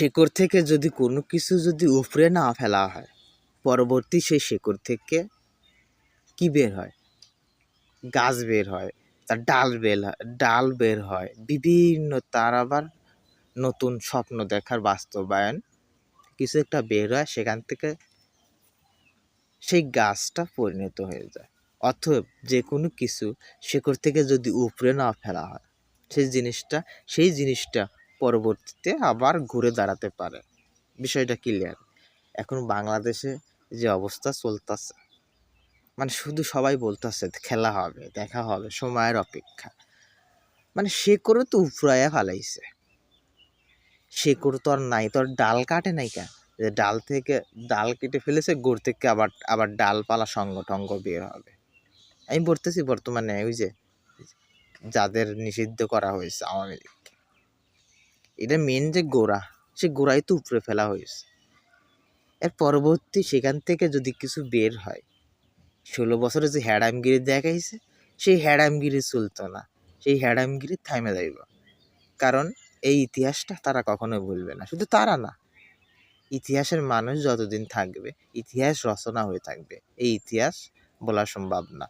শেকড় থেকে যদি কোনো কিছু যদি উপড়ে না ফেলা হয়, পরবর্তী সেই শেকড় থেকে কি বের হয়? গাছ বের হয়, তার ডাল বের হয়, ডাল বের হয়। বিভিন্ন তার আবার নতুন স্বপ্ন দেখার বাস্তবায়ন কিছু একটা বের হয়, সেখান থেকে সেই গাছটা পরিণত হয়ে যায়। অতএব যে কোনো কিছু শেকড় থেকে যদি উপড়ে না ফেলা হয়, সেই জিনিসটা সেই জিনিসটা পরবর্তীতে আবার ঘুরে দাঁড়াতে পারে। বিষয়টা ক্লিয়ার এখন বাংলাদেশে যে অবস্থা চলতেছে মানে শুধু সবাই বলতেছে, খেলা হবে, দেখা হবে, সময়ের অপেক্ষা। মানে সে করে তো উপরাইয়া ফেলাইছে। সে করে তো আর নাই, তো আর ডাল কাটে নাই কেন? যে ডাল থেকে ডাল কেটে ফেলেছে, গোড় থেকে আবার আবার ডালপালা সঙ্গ টঙ্গ বের হবে। আমি বলতেছি বর্তমানে ওই যে যাদের নিষিদ্ধ করা হয়েছে আওয়ামী লীগ। এটা মেন যে গোড়া, সে গোড়াই তো উপরে ফেলা হয়েছে। এর পরবর্তী সেখান থেকে যদি কিছু বের হয়, ষোলো বছরে যে হ্যাডামগিরি দেখাইছে, সেই হ্যাডামগিরি চলতো না সেই হ্যাডামগিরি থামে যাইব কারণ এই ইতিহাসটা তারা কখনোই ভুলবে না, শুধু তারা না। ইতিহাসের মানুষ যতদিন থাকবে, ইতিহাস রচনা হয়ে থাকবে, এই ইতিহাস বলা সম্ভব না।